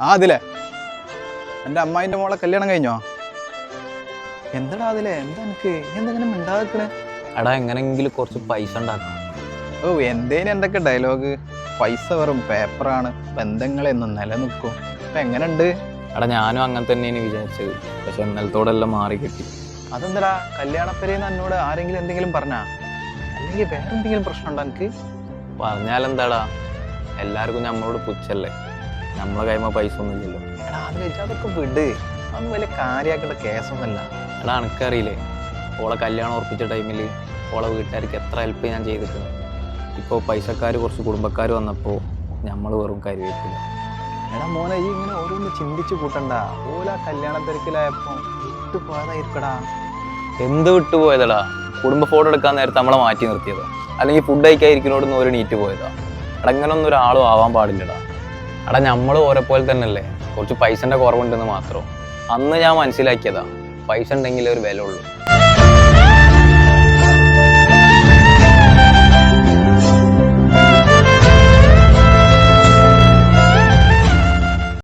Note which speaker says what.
Speaker 1: ആ അതിലെ. എന്റെ അമ്മായിന്റെ മോളെ കല്യാണം കഴിഞ്ഞോ? എന്താടാ അതിലെ? എന്താ എനിക്ക് എന്തെങ്കിലും ഉണ്ടാക്കണേ
Speaker 2: എടാ എങ്ങനെങ്കിലും കുറച്ച് പൈസ ഉണ്ടാക്കണം.
Speaker 1: ഓ എന്തേലും എന്തൊക്കെ ഡയലോഗ്? പൈസ വെറും പേപ്പറാണ്. ബന്ധങ്ങളെന്നും നിലനിൽക്കും. അപ്പം എങ്ങനെയുണ്ട്?
Speaker 2: എടാ ഞാനും അങ്ങനെ തന്നെയാണ് വിചാരിച്ചത്. പക്ഷെ ഇന്നലത്തോടെല്ലാം മാറി കിട്ടി.
Speaker 1: അതെന്താടാ? കല്യാണപ്പരേന്ന് എന്നോട് ആരെങ്കിലും എന്തെങ്കിലും പറഞ്ഞാ? അല്ലെങ്കിൽ വേറെ എന്തെങ്കിലും പ്രശ്നമുണ്ടോ എനിക്ക്
Speaker 2: പറഞ്ഞാലെന്താടാ? എല്ലാവർക്കും നമ്മളോട് പുച്ഛല്ലേ? നമ്മളെ കൈമ പൈസ ഒന്നുമില്ലല്ലോ.
Speaker 1: എടാ അതിൽ അതൊക്കെ വിട്. അതൊന്നും വലിയ കാര്യമാക്കേണ്ട കേസൊന്നുമല്ല.
Speaker 2: എടാ എനിക്കറിയില്ലേ ഓളെ കല്യാണം ഉറപ്പിച്ച ടൈമിൽ ഓളെ വീട്ടുകാർക്ക് എത്ര ഹെൽപ്പ് ഞാൻ ചെയ്തിട്ടുണ്ട്. ഇപ്പോൾ പൈസക്കാർ കുറച്ച് കുടുംബക്കാർ വന്നപ്പോൾ നമ്മൾ വെറും കരുവേപ്പില്ല
Speaker 1: എടാ മോനെ ഈ ഇങ്ങനെ ഓരോന്ന് ചിന്തിച്ച് കൂട്ടണ്ട. ഓല കല്യാണ തിരക്കിലായപ്പോൾ വിട്ടു പോയതായിരിക്കടാ.
Speaker 2: എന്ത് വിട്ടുപോയതടാ കുടുംബ ഫോട്ടോ എടുക്കാൻ നേരത്തെ നമ്മളെ മാറ്റി നിർത്തിയതാ. അല്ലെങ്കിൽ ഫുഡ് കഴിക്കാതിരിക്കുന്നോടൊന്നും ഒരു നീറ്റ് പോയതാ. എടങ്ങനൊന്നും ഒരാളും ആവാൻ പാടില്ലടാ. എടാ നമ്മൾ ഓരോ പോലെ തന്നെയല്ലേ? കുറച്ച് പൈസന്റെ കുറവുണ്ടെന്ന് മാത്രം. അന്ന് ഞാൻ മനസ്സിലാക്കിയതാ പൈസ ഉണ്ടെങ്കിലേ ഒരു വില ഉള്ളൂ.